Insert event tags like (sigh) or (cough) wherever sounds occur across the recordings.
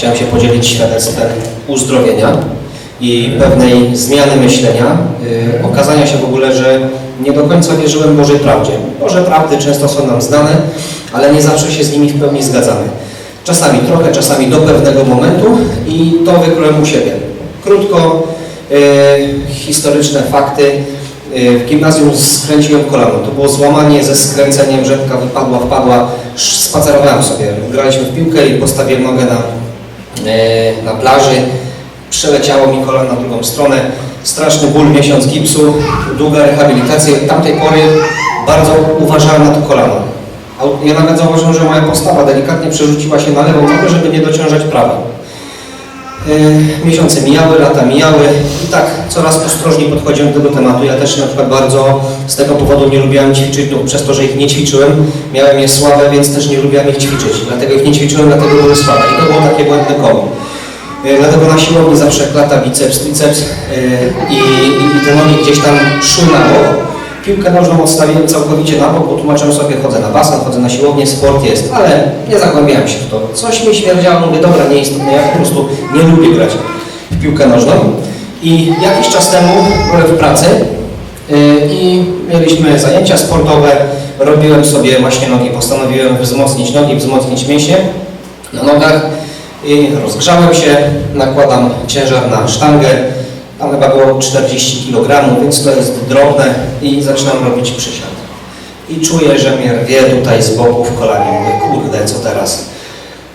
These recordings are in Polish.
chciałem się podzielić świadectwem uzdrowienia i pewnej zmiany myślenia, y, okazania się w ogóle, że nie do końca wierzyłem Bożej prawdzie. Boże prawdy często są nam znane, ale nie zawsze się z nimi w pełni zgadzamy. Czasami trochę, czasami do pewnego momentu i to wykryłem u siebie. Krótko, y, historyczne fakty. Y, W gimnazjum skręciłem kolano. To było złamanie ze skręceniem, rzepka wypadła, wpadła. Spacerowałem sobie. Graliśmy w piłkę i postawiłem nogę na, na plaży. Przeleciało mi kolano na drugą stronę. Straszny ból, miesiąc gipsu, długa rehabilitacja. Od tamtej pory bardzo uważałem na to kolano. Ja nawet zauważyłem, że moja postawa delikatnie przerzuciła się na lewą nogę, żeby nie dociążać prawą. Yy, Miesiące mijały, lata mijały i tak coraz ostrożniej podchodziłem do tego tematu. Ja też na przykład bardzo z tego powodu nie lubiłem ćwiczyć, no, przez to, że ich nie ćwiczyłem, miałem je słabe, więc też nie lubiłem ich ćwiczyć. Dlatego ich nie ćwiczyłem, dlatego były słabe. I to było takie błędne koło. Yy, Dlatego na siłowni zawsze klata, biceps, triceps yy, i, i, i te nogi gdzieś tam szły na bok. Piłkę nożną odstawiłem całkowicie na bok, bo tłumaczyłem sobie, chodzę na basen, chodzę na siłownię, sport jest, ale nie zagłębiałem się w to. Coś mi śmierdziało, mówię, dobra, nieistotne, ja po prostu nie lubię grać w piłkę nożną. I jakiś czas temu byłem w pracy yy, i mieliśmy zajęcia sportowe, robiłem sobie właśnie nogi, postanowiłem wzmocnić nogi, wzmocnić mięśnie na nogach i rozgrzałem się, nakładam ciężar na sztangę, chyba było 40 kg, więc to jest drobne i zaczynam robić przysiad. I czuję, że mnie rwie tutaj z boku w kolanie. Mówię, kurde, co teraz?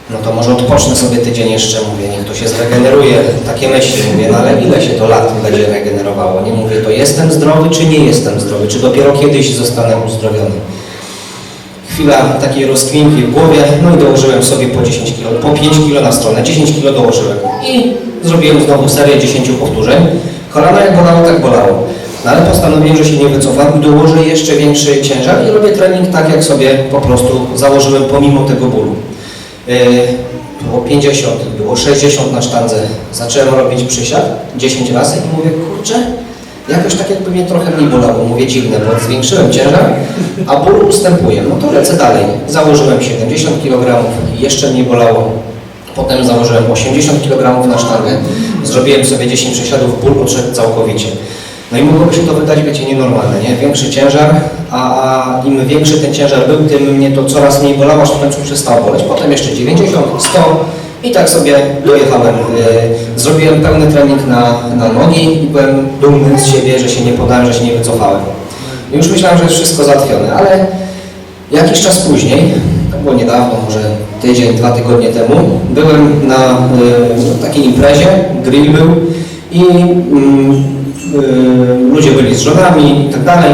No to może odpocznę sobie tydzień jeszcze, mówię, niech to się zregeneruje. Takie myśli, mówię, no ale ile się to lat będzie regenerowało? Nie mówię, to jestem zdrowy, czy nie jestem zdrowy? Czy dopiero kiedyś zostanę uzdrowiony? Chwila takiej rozkwinki w głowie, no i dołożyłem sobie po 10 kg, po 5 kg na stronę, 10 kg dołożyłem i zrobiłem znowu serię 10 powtórzeń. Kolano jak bolało, tak bolało. No ale postanowiłem, że się nie wycofam i dołożę jeszcze większy ciężar i robię trening tak, jak sobie po prostu założyłem pomimo tego bólu. Yy, było 50, było 60 na sztandze. Zacząłem robić przysiad 10 razy i mówię, kurczę, jakoś tak jakby mnie trochę mniej bolało. Mówię dziwne, bo zwiększyłem ciężar, a ból ustępuje. No to lecę dalej. Założyłem 70 kg jeszcze mnie bolało. Potem założyłem 80 kg na sztangę. Zrobiłem sobie 10 przysiadów, ból odszedł całkowicie. No i mogłoby się to wydać, wiecie, nienormalne, nie? Większy ciężar, a, im większy ten ciężar był, tym mnie to coraz mniej bolało, aż w końcu przestało boleć. Potem jeszcze 90, 100 i tak sobie dojechałem. Yy, Zrobiłem pełny trening na, na nogi i byłem dumny z siebie, że się nie podałem, że się nie wycofałem. Już myślałem, że jest wszystko załatwione, ale jakiś czas później, było niedawno, może tydzień, dwa tygodnie temu, byłem na y, takiej imprezie, grill był i mm, y, ludzie byli z żonami i tak dalej.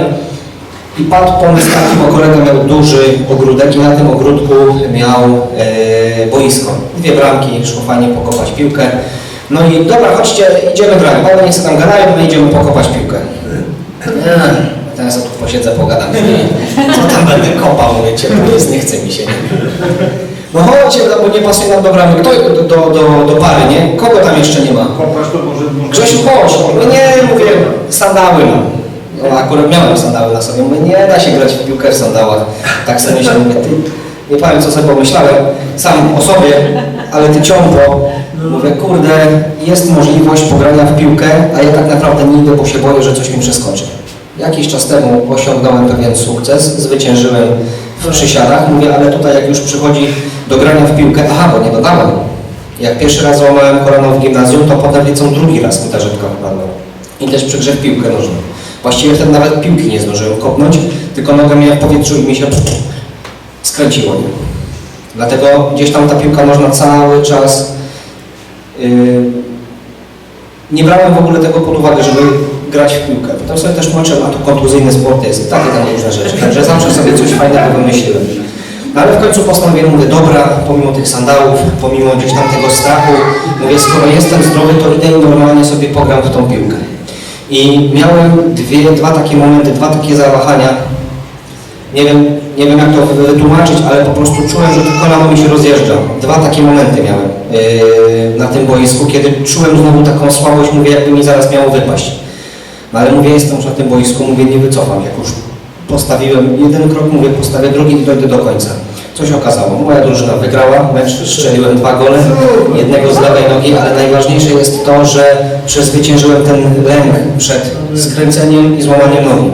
I padł pomysł taki, bo kolega miał duży ogródek i na tym ogródku miał e, boisko. Dwie bramki, szło fajnie pokopać piłkę. No i dobra, chodźcie, idziemy grać. Panie niech sobie tam gadają, my idziemy pokopać piłkę. Ech, Teraz ja tu posiedzę, pogadam. (laughs) Co tam będę kopał, mówię, ciepło jest, nie chce mi się. No chodźcie, no bo nie pasuje nam do bramy. Kto do, do, do, do pary, nie? Kogo tam jeszcze nie ma? Popatrz to może... Grzesiu, chodź. Mówię, nie, mówię, sandały mam. No akurat miałem sandały na sobie. Mówię, nie da się grać w piłkę w sandałach. Tak sobie myślę, mówię, ty, nie powiem co sobie pomyślałem, sam o sobie, ale ty ciągło. Mówię, kurde, jest możliwość pogrania w piłkę, a ja tak naprawdę nie idę, bo się boję, że coś mi przeskoczy. Jakiś czas temu osiągnąłem pewien sukces, zwyciężyłem w przysiadach. Mówię, ale tutaj jak już przychodzi do grania w piłkę, aha, bo nie dodałem. Jak pierwszy raz złamałem kolano w gimnazjum, to potem liczą drugi raz mi ta rzepka wypadła. I też przy grze w piłkę nożną. Właściwie wtedy nawet piłki nie zdążyłem kopnąć, tylko noga miała w powietrzu i mi się skręciło. Dlatego gdzieś tam ta piłka nożna cały czas... Yy, nie brałem w ogóle tego pod uwagę, żeby grać w piłkę. Potem sobie też tłumaczyłem, a to kontuzyjny sport jest, takie tam różne rzeczy. Także zawsze sobie coś fajnego wymyśliłem. No ale w końcu postanowiłem, mówię, dobra, pomimo tych sandałów, pomimo gdzieś tam tego strachu, mówię, skoro jestem zdrowy, to idę i normalnie sobie pogram w tą piłkę. I miałem dwie, dwa takie momenty, dwa takie zawahania. Nie wiem, nie wiem jak to wytłumaczyć, ale po prostu czułem, że to kolano mi się rozjeżdża. Dwa takie momenty miałem yy, na tym boisku, kiedy czułem znowu taką słabość, mówię, jakby mi zaraz miało wypaść. No ale mówię, jestem już na tym boisku, mówię, nie wycofam. Jak już postawiłem jeden krok, mówię, postawię drugi i dojdę do końca. To się okazało. Moja drużyna wygrała, mecz strzeliłem dwa gole, jednego z lewej nogi, ale najważniejsze jest to, że przezwyciężyłem ten lęk przed skręceniem i złamaniem nogi.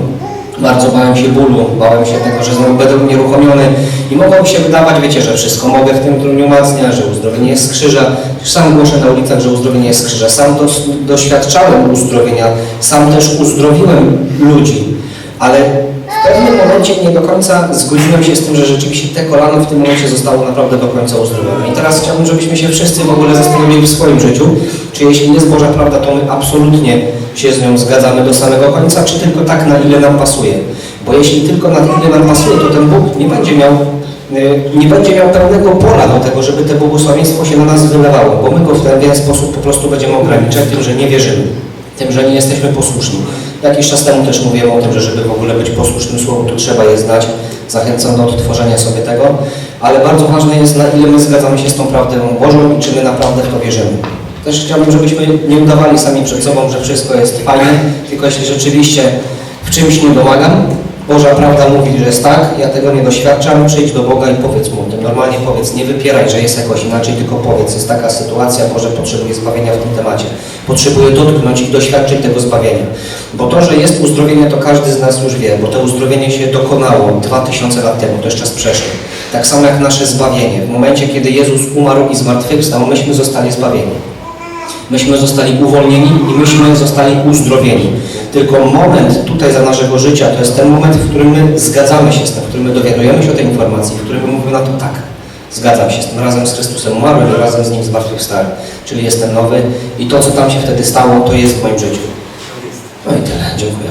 Bardzo bałem się bólu, bałem się tego, że znowu będę unieruchomiony i mogło mi się wydawać, wiecie, że wszystko mogę w tym trudniu umacnia, że uzdrowienie jest z krzyża. Sam głoszę na ulicach, że uzdrowienie jest z krzyża. Sam doświadczałem uzdrowienia, sam też uzdrowiłem ludzi, ale w pewnym momencie nie do końca zgodziłem się z tym, że rzeczywiście te kolano w tym momencie zostało naprawdę do końca uzdrowione. I teraz chciałbym, żebyśmy się wszyscy w ogóle zastanowili w swoim życiu, czy jeśli jest Boża prawda, to my absolutnie się z nią zgadzamy do samego końca, czy tylko tak, na ile nam pasuje. Bo jeśli tylko na ile nam pasuje, to ten Bóg nie będzie miał nie będzie miał pełnego pola do tego, żeby te błogosławieństwo się na nas wylewało, bo my go w ten sposób po prostu będziemy ograniczać tym, że nie wierzymy, tym, że nie jesteśmy posłuszni. Jakiś czas temu też mówiłem o tym, że żeby w ogóle być posłusznym Słowu, to trzeba je znać. Zachęcam do odtworzenia sobie tego, ale bardzo ważne jest, na ile my zgadzamy się z tą prawdą Bożą i czy my naprawdę w to wierzymy. Też chciałbym, żebyśmy nie udawali sami przed sobą, że wszystko jest fajne, tylko jeśli rzeczywiście w czymś nie domagam, Boża prawda mówi, że jest tak, ja tego nie doświadczam, przyjdź do Boga i powiedz Mu o tym. Normalnie powiedz, nie wypieraj, że jest jakoś inaczej, tylko powiedz, jest taka sytuacja, Boże potrzebuje zbawienia w tym temacie. Potrzebuję dotknąć i doświadczyć tego zbawienia. Bo to, że jest uzdrowienie, to każdy z nas już wie, bo to uzdrowienie się dokonało 2000 lat temu, to jest czas przeszły. Tak samo jak nasze zbawienie. W momencie, kiedy Jezus umarł i zmartwychwstał, myśmy zostali zbawieni. Myśmy zostali uwolnieni i myśmy zostali uzdrowieni. Tylko moment tutaj za naszego życia to jest ten moment, w którym my zgadzamy się z tym, w którym my dowiadujemy się o tej informacji, w którym my mówimy na to tak. Zgadzam się z tym, razem z Chrystusem umarłem razem z Nim zmartwychwstałem. Czyli jestem nowy i to, co tam się wtedy stało, to jest w moim życiu. No i tyle. Dziękuję.